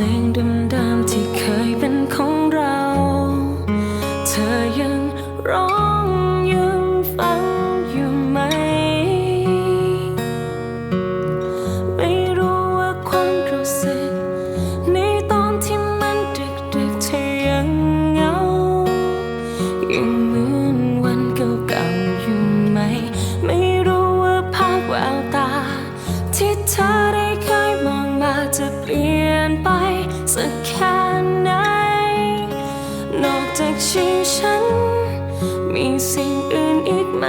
ลงเดิมๆที่เคยเป็นของเรา เธอยังร้องยังฟังอยู่ไหม ไม่รู้ว่าความรู้สึกในตอนที่มันดึกๆเธอยังเหงา ยังเหมือนวันเก่าๆอยู่ไหม ไม่รู้ว่าภาพแววตา ที่เธอได้เคยมองมาจะเปลี่ยนไป จากชื่อฉัน มีสิ่งอื่นอีกไหม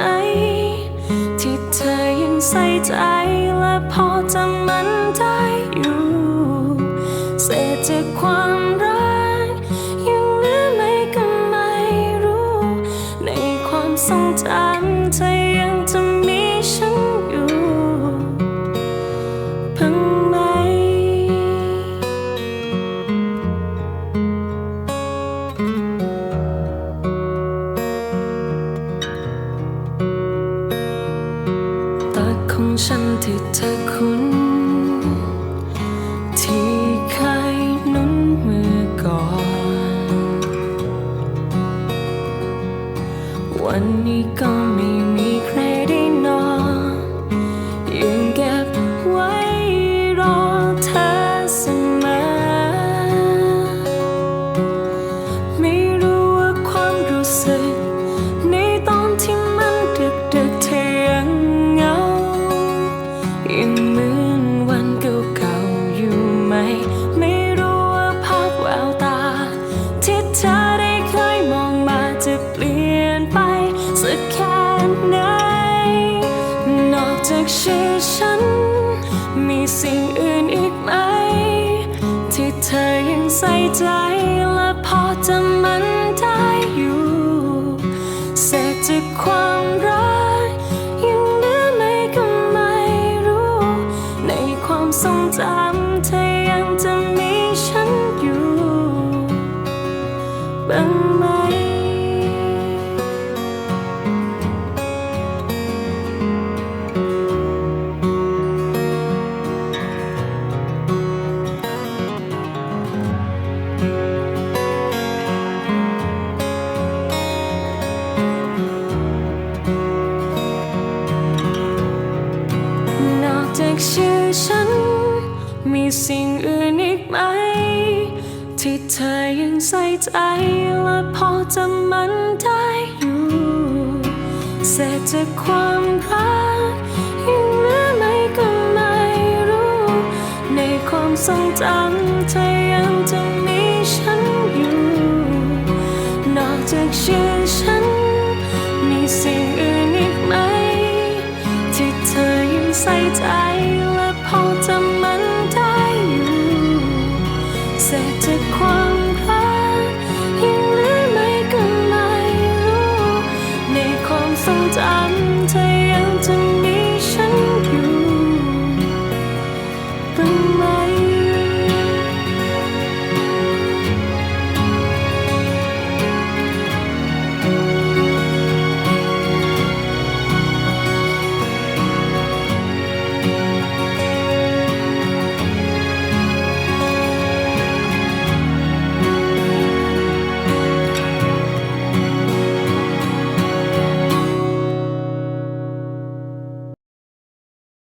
ที่เธอยังใส่ใจและพอจำมันได้อยู่เศษจากความรัก ยังเหลือไหมก็ไม่รู้ ในความทรงจำเธอ ของฉันที่เธอคุ้น ยังเหมือนวันเก่าๆอยู่ไหม ไม่รู้ว่าภาพแววตา ที่เธอได้เคยมองมาจะเปลี่ยนไปสักแค่ไหน นอกจากชื่อฉัน มีสิ่งอื่นอีกไหม ที่เธอยังใส่ใจและพอจำมันได้อยู่เศษจากความรัก จากชื่อฉัน มีสิ่งอื่นอีกไหม ที่เธอยังใส่ใจและพอจำมันได้อยู่ เศษจากความรักยังเหลือไหมก็ไม่รู้ ในความทรงจำเธอยังจะ